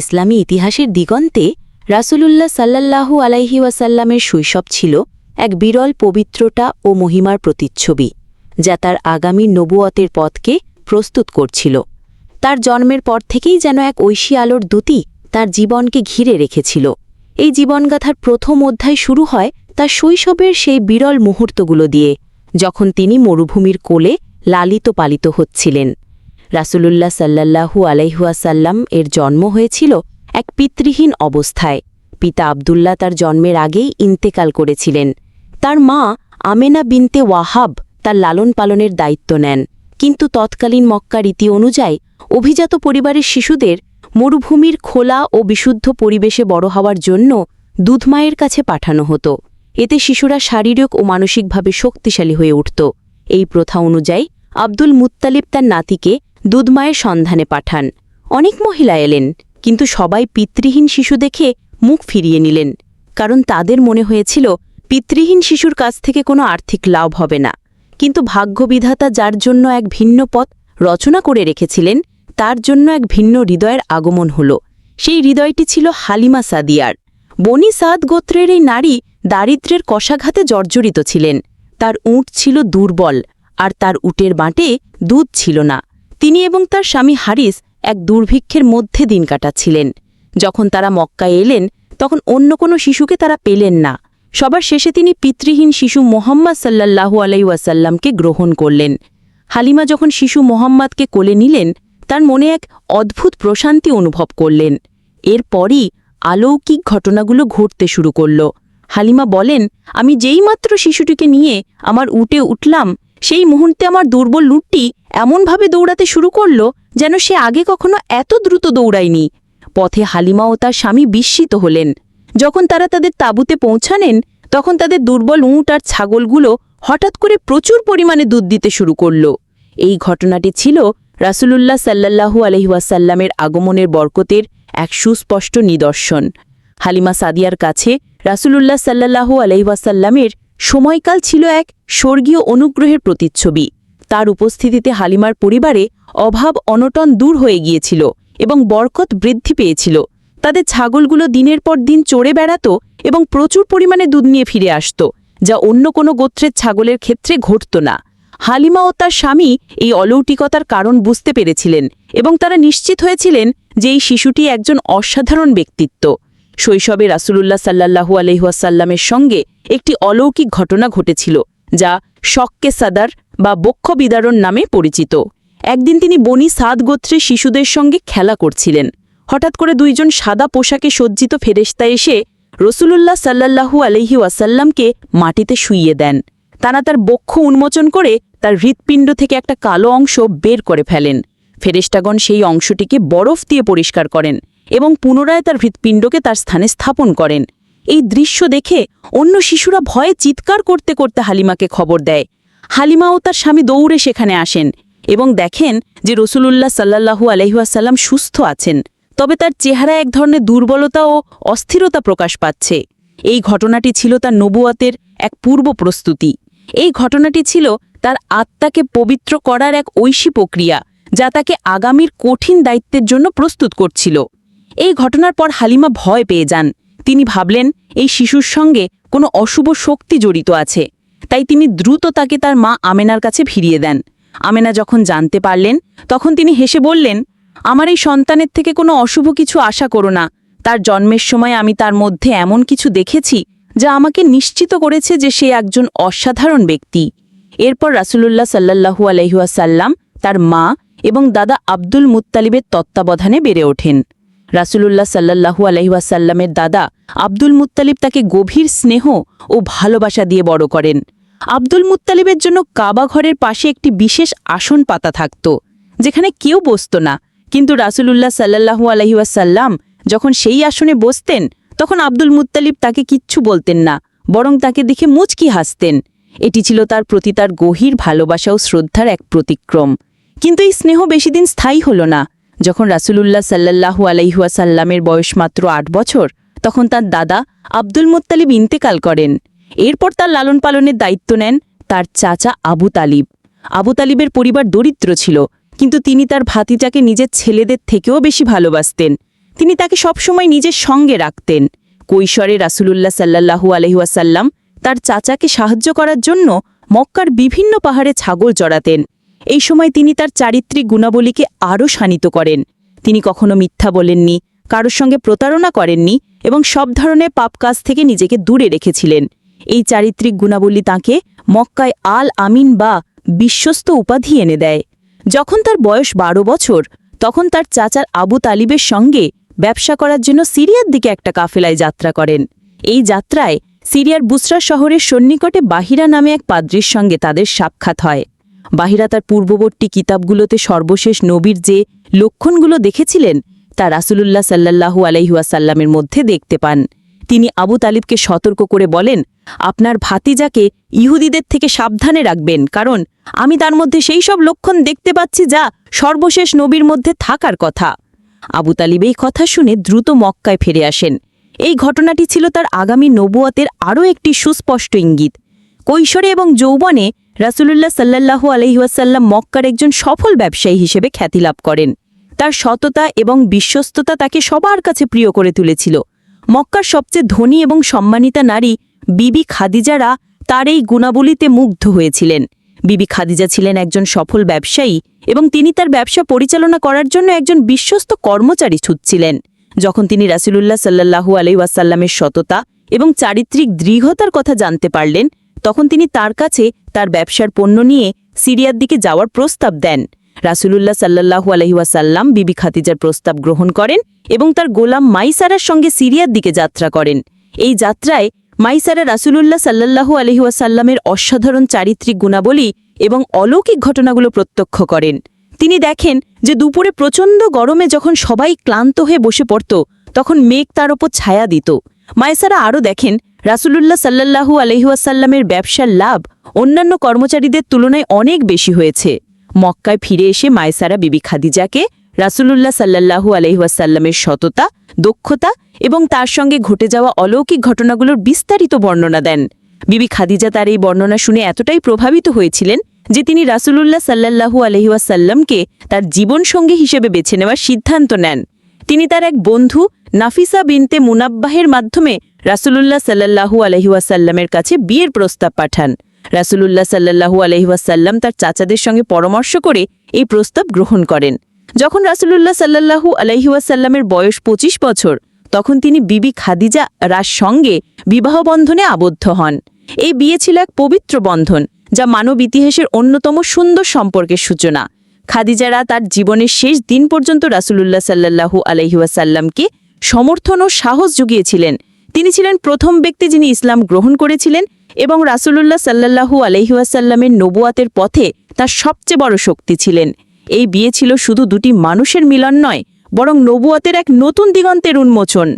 ইসলামী ইতিহাসের দিগন্তে রাসূলুল্লাহ সাল্লাল্লাহু আলাইহি ওয়াসাল্লামের শৈশব ছিল এক বিরল পবিত্রতা ও মহিমার প্রতিচ্ছবি, যা তার আগামী নবুয়তের পথকে প্রস্তুত করছিল। তার জন্মের পর থেকেই যেন এক ঐশী আলোর দ্যুতি তার জীবনকে ঘিরে রেখেছিল। এই জীবনগাথার প্রথম অধ্যায় শুরু হয় তার শৈশবের সেই বিরল মুহূর্তগুলো দিয়ে, যখন তিনি মরুভূমির কোলে লালিত পালিত হচ্ছিলেন। রাসূলুল্লাহ সাল্লাল্লাহু আলাইহুয়াসাল্লাম এর জন্ম হয়েছিল এক পিতৃহীন অবস্থায়। পিতা আবদুল্লাহ তার জন্মের আগেই ইন্তেকাল করেছিলেন। তার মা আমেনা বিনতে ওয়াহাব তার লালন পালনের দায়িত্ব নেন। কিন্তু তৎকালীন মক্কা রীতি অনুযায়ী অভিজাত পরিবারের শিশুদের মরুভূমির খোলা ও বিশুদ্ধ পরিবেশে বড় হওয়ার জন্য দুধমায়ের কাছে পাঠানো হতো। এতে শিশুরা শারীরিক ও মানসিকভাবে শক্তিশালী হয়ে উঠত। এই প্রথা অনুযায়ী আব্দুল মুত্তালিব তার নাতিকে দুধমায়ের সন্ধানে পাঠান। অনেক মহিলা এলেন, কিন্তু সবাই পিতৃহীন শিশু দেখে মুখ ফিরিয়ে নিলেন, কারণ তাদের মনে হয়েছিল, পিতৃহীন শিশুর কাছ থেকে কোনো আর্থিক লাভ হবে না। কিন্তু ভাগ্যবিধাতা যার জন্য এক ভিন্ন পথ রচনা করে রেখেছিলেন, তার জন্য এক ভিন্ন হৃদয়ের আগমন হল। সেই হৃদয়টি ছিল হালিমা সাদিয়ার। বনি সাদ গোত্রের এই নারী দারিদ্র্যের কষাঘাতে জর্জরিত ছিলেন। তার উঁট ছিল দুর্বল, আর তার উটের বাঁটে দুধ ছিল না। তিনি এবং তার স্বামী হারিস এক দুর্ভিক্ষের মধ্যে দিন কাটাচ্ছিলেন। যখন তারা মক্কায় এলেন, তখন অন্য কোনো শিশুকে তারা পেলেন না। সবার শেষে তিনি পিতৃহীন শিশু মোহাম্মদ সাল্লাল্লাহু আলাইওয়াসাল্লামকে গ্রহণ করলেন। হালিমা যখন শিশু মোহাম্মদকে কোলে নিলেন, তার মনে এক অদ্ভুত প্রশান্তি অনুভব করলেন। এরপরই আলৌকিক ঘটনাগুলো ঘটতে শুরু করল। হালিমা বলেন, আমি যেইমাত্র শিশুটিকে নিয়ে আমার উটে উঠলাম, সেই মুহূর্তে আমার দুর্বল লুটটি এমনভাবে দৌড়াতে শুরু করল যেন সে আগে কখনো এত দ্রুত দৌড়ায়নি। পথে হালিমা ও তার স্বামী বিস্মিত হলেন। যখন তারা তাদের তাঁবুতে পৌঁছানেন, তখন তাদের দুর্বল উঁট আর ছাগলগুলো হঠাৎ করে প্রচুর পরিমাণে দুধ দিতে শুরু করল। এই ঘটনাটি ছিল রাসূলুল্লাহ সাল্লাল্লাহু আলহিউসাল্লামের আগমনের বরকতের এক সুস্পষ্ট নিদর্শন। হালিমা সাদিয়ার কাছে রাসূলুল্লাহ সাল্লাল্লাহু আলহিউসাল্লামের সময়কাল ছিল এক স্বর্গীয় অনুগ্রহের প্রতিচ্ছবি। তার উপস্থিতিতে হালিমার পরিবারে অভাব অনটন দূর হয়ে গিয়েছিল এবং বরকত বৃদ্ধি পেয়েছিল। তাদের ছাগলগুলো দিনের পর দিন চড়ে বেড়াত এবং প্রচুর পরিমাণে দুধ নিয়ে ফিরে আসত, যা অন্য কোনো গোত্রের ছাগলের ক্ষেত্রে ঘটত না। হালিমা ও তার স্বামী এই অলৌকিকতার কারণ বুঝতে পেরেছিলেন এবং তারা নিশ্চিত হয়েছিলেন যে এই শিশুটি একজন অসাধারণ ব্যক্তিত্ব। শৈশবে রাসূলুল্লাহ সাল্লাহু আলহাসাল্লামের সঙ্গে একটি অলৌকিক ঘটনা ঘটেছিল, যা শক্কে সাদার বা বক্ষ বিদারণ নামে পরিচিত। একদিন তিনি বনি সাদ গোত্রের শিশুদের সঙ্গে খেলা করছিলেন। হঠাৎ করে দুইজন সাদা পোশাকে সজ্জিত ফেরেস্তা এসে রসুলুল্লাহ সাল্লাহু আলহি ওয়াসাল্লামকে মাটিতে শুইয়ে দেন। তারা তার বক্ষ উন্মোচন করে তার হৃৎপিণ্ড থেকে একটা কালো অংশ বের করে ফেলেন। ফেরেস্টাগণ সেই অংশটিকে বরফ দিয়ে পরিষ্কার করেন এবং পুনরায় তার হৃৎপিণ্ডকে তার স্থানে স্থাপন করেন। এই দৃশ্য দেখে অন্য শিশুরা ভয়ে চিৎকার করতে করতে হালিমাকে খবর দেয়। হালিমা ও তার স্বামী দৌড়ে সেখানে আসেন এবং দেখেন যে রসুলুল্লাহ সাল্লাহু আলহিহাসাল্লাম সুস্থ আছেন, তবে তার চেহারা এক ধরনের দুর্বলতা ও অস্থিরতা প্রকাশ পাচ্ছে। এই ঘটনাটি ছিল তার নবুয়াতের এক পূর্ব প্রস্তুতি। এই ঘটনাটি ছিল তার আত্মাকে পবিত্র করার এক ঐশী প্রক্রিয়া, যা তাকে আগামীর কঠিন দায়িত্বের জন্য প্রস্তুত করছিল। এই ঘটনার পর হালিমা ভয় পেয়ে যান। তিনি ভাবলেন, এই শিশুর সঙ্গে কোনো অশুভ শক্তি জড়িত আছে। তাই তিনি দ্রুত তাকে তার মা আমেনার কাছে ফিরিয়ে দেন। আমেনা যখন জানতে পারলেন, তখন তিনি হেসে বললেন, আমার এই সন্তানের থেকে কোনো অশুভ কিছু আশা করো না। তার জন্মের সময় আমি তার মধ্যে এমন কিছু দেখেছি, যা আমাকে নিশ্চিত করেছে যে সে একজন অসাধারণ ব্যক্তি। এরপর রাসূলুল্লাহ সাল্লাহু আলহিহাসাল্লাম তার মা এবং দাদা আব্দুল মুত্তালিবের তত্ত্বাবধানে বেড়ে ওঠেন। রাসূলুল্লাহ সাল্লাহু আলহিহাসাল্লামের দাদা আব্দুল মুত্তালিব তাকে গভীর স্নেহ ও ভালোবাসা দিয়ে বড় করেন। আব্দুল মুত্তালিবের জন্য কাবা ঘরের পাশে একটি বিশেষ আসন পাতা থাকত, যেখানে কেউ বসত না। কিন্তু রাসূলুল্লাহ সাল্লাহু আলহিউসাল্লাম যখন সেই আসনে বসতেন, তখন আব্দুল মুত্তালিব তাকে কিচ্ছু বলতেন না, বরং তাকে দেখে মুচকি হাসতেন। এটি ছিল তার প্রতি তার গভীর ভালোবাসা ও শ্রদ্ধার এক প্রতিক্রম। কিন্তু এই স্নেহ বেশিদিন স্থায়ী হল না। যখন রাসূলুল্লাহ সাল্লাহু আলাইহুয়াসাল্লামের বয়স মাত্র আট বছর, তখন তার দাদা আব্দুল মুত্তালিব ইন্তেকাল করেন। এরপর তার লালন পালনের দায়িত্ব নেন তার চাচা আবু তালিব। আবু তালিবের পরিবার দরিদ্র ছিল, কিন্তু তিনি তার ভাতিজাকে নিজের ছেলেদের থেকেও বেশি ভালোবাসতেন। তিনি তাকে সবসময় নিজের সঙ্গে রাখতেন। কৈশোরে রাসুলুল্লাহ সাল্লাল্লাহু আলহিউসাল্লাম তার চাচাকে সাহায্য করার জন্য মক্কার বিভিন্ন পাহাড়ে ছাগল চড়াতেন। এই সময় তিনি তার চারিত্রিক গুণাবলীকে আরও শানিত করেন। তিনি কখনো মিথ্যা বলেননি, কারোর সঙ্গে প্রতারণা করেননি এবং সব ধরনের পাপ কাজ থেকে নিজেকে দূরে রেখেছিলেন। এই চারিত্রিক গুণাবলী তাঁকে মক্কায় আল আমিন বা বিশ্বস্ত উপাধি এনে দেয়। যখন তার বয়স বারো বছর, তখন তার চাচার আবু তালিবের সঙ্গে ব্যবসা করার জন্য সিরিয়ার দিকে একটা কাফেলায় যাত্রা করেন। এই যাত্রায় সিরিয়ার বুসরা শহরের সন্নিকটে বাহিরা নামে এক পাদ্রির সঙ্গে তাদের সাক্ষাৎ হয়। বাহিরা তার পূর্ববর্তী কিতাবগুলোতে সর্বশেষ নবীর যে লক্ষণগুলো দেখেছিলেন, তা রাসূলুল্লাহ সাল্লাল্লাহু আলাইহুয়াসাল্লামের মধ্যে দেখতে পান। তিনি আবু তালিবকে সতর্ক করে বলেন, আপনার ভাতিজাকে ইহুদিদের থেকে সাবধানে রাখবেন, কারণ আমি তার মধ্যে সেই সব লক্ষণ দেখতে পাচ্ছি যা সর্বশেষ নবীর মধ্যে থাকার কথা। আবু তালিব এই কথা শুনে দ্রুত মক্কায় ফিরে আসেন। এই ঘটনাটি ছিল তার আগামী নবুয়াতের আরও একটি সুস্পষ্ট ইঙ্গিত। কৈশোরে এবং যৌবনে রাসূলুল্লাহ সাল্লাল্লাহু আলহিউসাল্লাম মক্কার একজন সফল ব্যবসায়ী হিসেবে খ্যাতি লাভ করেন। তার সততা এবং বিশ্বস্ততা তাকে সবার কাছে প্রিয় করে তুলেছিল। মক্কার সবচেয়ে ধনী এবং সম্মানিতা নারী বিবি খাদিজারা তার এই গুণাবলীতে মুগ্ধ হয়েছিলেন। বিবি খাদিজা ছিলেন একজন সফল ব্যবসায়ী এবং তিনি তার ব্যবসা পরিচালনা করার জন্য একজন বিশ্বস্ত কর্মচারী ছুটছিলেন। যখন তিনি রাসুলুল্লাহ সাল্লাহু আলাইসাল্লামের সততা এবং চারিত্রিক দৃঢ়তার কথা জানতে পারলেন তখন তিনি তার কাছে তার ব্যবসার পণ্য নিয়ে সিরিয়ার দিকে যাওয়ার প্রস্তাব দেন। রাসূলুল্লাহ সাল্লাহু আলহিউসাল্লাম বিবি খাতিজার প্রস্তাব গ্রহণ করেন এবং তার গোলাম মাইসারার সঙ্গে সিরিয়ার দিকে যাত্রা করেন। এই যাত্রায় মাইসারা রাসূলুল্লাহ সাল্লাহু আলহিউসাল্লামের অসাধারণ চারিত্রিক গুণাবলী এবং অলৌকিক ঘটনাগুলো প্রত্যক্ষ করেন। তিনি দেখেন যে দুপুরে প্রচণ্ড গরমে যখন সবাই ক্লান্ত হয়ে বসে পড়ত, তখন মেঘ তার ওপর ছায়া দিত। মায়েসারা আরও দেখেন রাসূলুল্লাহ সাল্লাহু আলহিউসাল্লামের ব্যবসার লাভ অন্যান্য কর্মচারীদের তুলনায় অনেক বেশি হয়েছে। মক্কায় ফিরে এসে মায়েসারা বিবি খাদিজাকে রাসূলুল্লাহ সাল্লাহু আলহিউসাল্লামের সততা, দক্ষতা এবং তার সঙ্গে ঘটে যাওয়া অলৌকিক ঘটনাগুলোর বিস্তারিত বর্ণনা দেন। বিবি খাদিজা তার এই বর্ণনা শুনে এতটাই প্রভাবিত হয়েছিলেন যে তিনি রাসূলুল্লাহ সাল্লাহু আলহিউসাল্লামকে তার জীবনসঙ্গী হিসেবে বেছে নেওয়ার সিদ্ধান্ত নেন। তিনি তার এক বন্ধু নাফিসা বিনতে মুনাব্বাহের মাধ্যমে রাসূলুল্লাহ সাল্লাহু আলহিউসাল্লামের কাছে বিয়ের প্রস্তাব পাঠান। রাসূলুল্লাহ সাল্লাহু আলহিউসাল্লাম তার চাচাদের সঙ্গে পরামর্শ করে এই প্রস্তাব গ্রহণ করেন। যখন রাসূলুল্লাহ সাল্লাহু আলহিউসাল্লামের বয়স ২৫ বছর, তখন তিনি বিবি খাদিজা রাস সঙ্গে বিবাহ বন্ধনে আবদ্ধ হন। এই বিয়ে ছিল এক পবিত্র বন্ধন, যা মানব ইতিহাসের অন্যতম সুন্দর সম্পর্কের সূচনা। খাদিজারা তার জীবনের শেষ দিন পর্যন্ত রাসূলুল্লাহ সাল্লাহু আলহিউসাল্লামকে সমর্থন ও সাহস জুগিয়েছিলেন। তিনি ছিলেন প্রথম ব্যক্তি যিনি ইসলাম গ্রহণ করেছিলেন এবং রাসূলুল্লাহ সাল্লাহু আলহিউসাল্লামের নবুয়াতের পথে তার সবচেয়ে বড় শক্তি ছিলেন। এই বিয়ে ছিল শুধু দুটি মানুষের মিলন নয়, বরং নবুয়াতের এক নতুন দিগন্তের উন্মোচন।